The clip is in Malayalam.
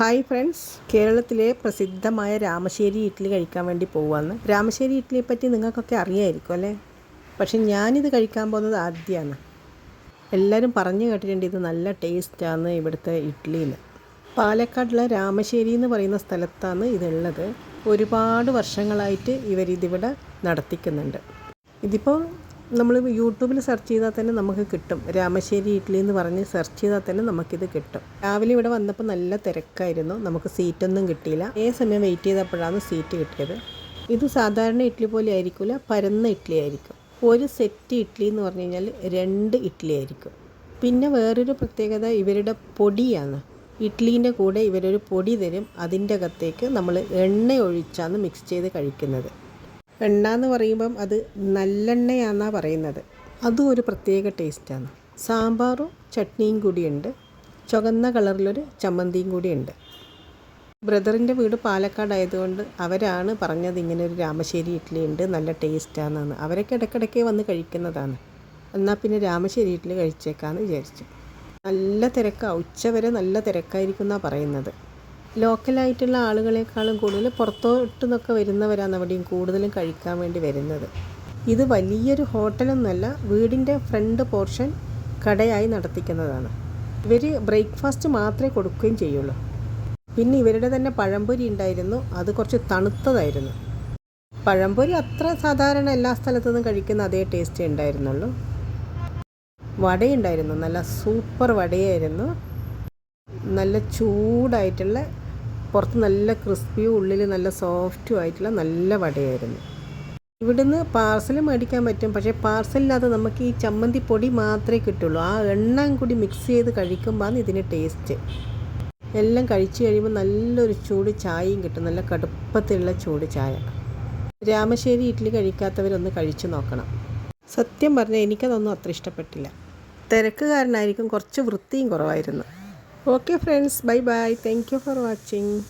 ഹായ് ഫ്രണ്ട്സ് കേരളത്തിലെ പ്രസിദ്ധമായ രാമശ്ശേരി ഇഡ്ഡലി കഴിക്കാൻ വേണ്ടി പോവാന്ന് രാമശ്ശേരി ഇഡ്ഡലിയെ പറ്റി നിങ്ങൾക്കൊക്കെ അറിയായിരിക്കും അല്ലേ പക്ഷെ ഞാനിത് കഴിക്കാൻ പോകുന്നത് ആദ്യമാണ് എല്ലാവരും പറഞ്ഞു കേട്ടിട്ടുണ്ട് ഇത് നല്ല ടേസ്റ്റാണ് ഇവിടുത്തെ ഇഡ്ഡലിയിൽ പാലക്കാടുള്ള രാമശ്ശേരി എന്ന് പറയുന്ന സ്ഥലത്താണ് ഇതുള്ളത് ഒരുപാട് വർഷങ്ങളായിട്ട് ഇവരിതിവിടെ നടത്തിക്കുന്നുണ്ട് ഇതിപ്പോൾ നമ്മൾ യൂട്യൂബിൽ സെർച്ച് ചെയ്താൽ തന്നെ നമുക്ക് കിട്ടും രാമശ്ശേരി ഇഡ്ഡലി എന്ന് പറഞ്ഞ് സെർച്ച് ചെയ്താൽ തന്നെ നമുക്കിത് കിട്ടും രാവിലെ ഇവിടെ വന്നപ്പോൾ നല്ല തിരക്കായിരുന്നു നമുക്ക് സീറ്റൊന്നും കിട്ടിയില്ല ഏ സമയം വെയിറ്റ് ചെയ്തപ്പോഴാണ് സീറ്റ് കിട്ടിയത് ഇത് സാധാരണ ഇഡ്ഡലി പോലെ ആയിരിക്കില്ല പരന്ന ഇഡ്ഡലി ആയിരിക്കും ഒരു സെറ്റ് ഇഡ്ഡലി എന്ന് പറഞ്ഞു കഴിഞ്ഞാൽ രണ്ട് ഇഡ്ഡലി ആയിരിക്കും പിന്നെ വേറൊരു പ്രത്യേകത ഇവരുടെ പൊടിയാണ് ഇഡ്ഡലീൻ്റെ കൂടെ ഇവരൊരു പൊടി തരും അതിൻ്റെ അകത്തേക്ക് നമ്മൾ എണ്ണ ഒഴിച്ചാണ് മിക്സ് ചെയ്ത് കഴിക്കുന്നത് വെണ്ണ എന്ന് പറയുമ്പം അത് നല്ലെണ്ണയാണെന്നാണ് പറയുന്നത് അതും ഒരു പ്രത്യേക ടേസ്റ്റാണ് സാമ്പാറും ചട്നിയും കൂടിയുണ്ട് ചുവന്ന കളറിലൊരു ചമ്മന്തിയും കൂടിയുണ്ട് ബ്രദറിൻ്റെ വീട് പാലക്കാടായതുകൊണ്ട് അവരാണ് പറഞ്ഞത് ഇങ്ങനെ ഒരു രാമശ്ശേരി ഇഡ്ഡലി ഉണ്ട് നല്ല ടേസ്റ്റാണെന്ന് അവരൊക്കെ ഇടയ്ക്കിടയ്ക്ക് വന്ന് കഴിക്കുന്നതാണ് എന്നാൽ പിന്നെ രാമശ്ശേരി ഇഡ്ഡലി കഴിച്ചേക്കാമെന്ന് വിചാരിച്ചു നല്ല തിരക്കാണ് ഉച്ചവരെ നല്ല തിരക്കായിരിക്കും എന്നാണ് പറയുന്നത് ലോക്കലായിട്ടുള്ള ആളുകളെക്കാളും കൂടുതൽ പുറത്തോട്ട് നിന്നൊക്കെ വരുന്നവരാണ് അവിടെയും കൂടുതലും കഴിക്കാൻ വേണ്ടി വരുന്നത് ഇത് വലിയൊരു ഹോട്ടലൊന്നുമല്ല വീടിൻ്റെ ഫ്രണ്ട് പോർഷൻ കടയായി നടത്തിക്കുന്നതാണ് ഇവർ ബ്രേക്ക്ഫാസ്റ്റ് മാത്രമേ കൊടുക്കുകയും ചെയ്യുള്ളൂ പിന്നെ ഇവരുടെ തന്നെ പഴംപൊരി ഉണ്ടായിരുന്നു അത് കുറച്ച് തണുത്തതായിരുന്നു പഴംപൊരി അത്ര സാധാരണ എല്ലാ സ്ഥലത്തുനിന്നും കഴിക്കുന്ന അതേ ടേസ്റ്റ് ഉണ്ടായിരുന്നുള്ളൂ വടയുണ്ടായിരുന്നു നല്ല സൂപ്പർ വടയായിരുന്നു നല്ല ചൂടായിട്ടുള്ള പുറത്ത് നല്ല ക്രിസ്പിയും ഉള്ളിൽ നല്ല സോഫ്റ്റും ആയിട്ടുള്ള നല്ല വടയായിരുന്നു ഇവിടുന്ന് പാർസൽ മേടിക്കാൻ പറ്റും പക്ഷേ പാർസലിനകത്ത് നമുക്ക് ഈ ചമ്മന്തി പൊടി മാത്രമേ കിട്ടുള്ളൂ ആ എണ്ണ കൂടി മിക്സ് ചെയ്ത് കഴിക്കുമ്പോഴാണ് ഇതിന് ടേസ്റ്റ് എല്ലാം കഴിച്ചു കഴിയുമ്പോൾ നല്ലൊരു ചൂട് ചായയും കിട്ടും നല്ല കടുപ്പത്തിലുള്ള ചൂട് ചായ രാമശ്ശേരി ഇഡ്ഡലി കഴിക്കാത്തവരൊന്ന് കഴിച്ചു നോക്കണം സത്യം പറഞ്ഞാൽ എനിക്കതൊന്നും അത്ര ഇഷ്ടപ്പെട്ടില്ല തിരക്കുകാരനായിരിക്കും കുറച്ച് വൃത്തിയും കുറവായിരുന്നു Okay friends, bye bye. Thank you for watching.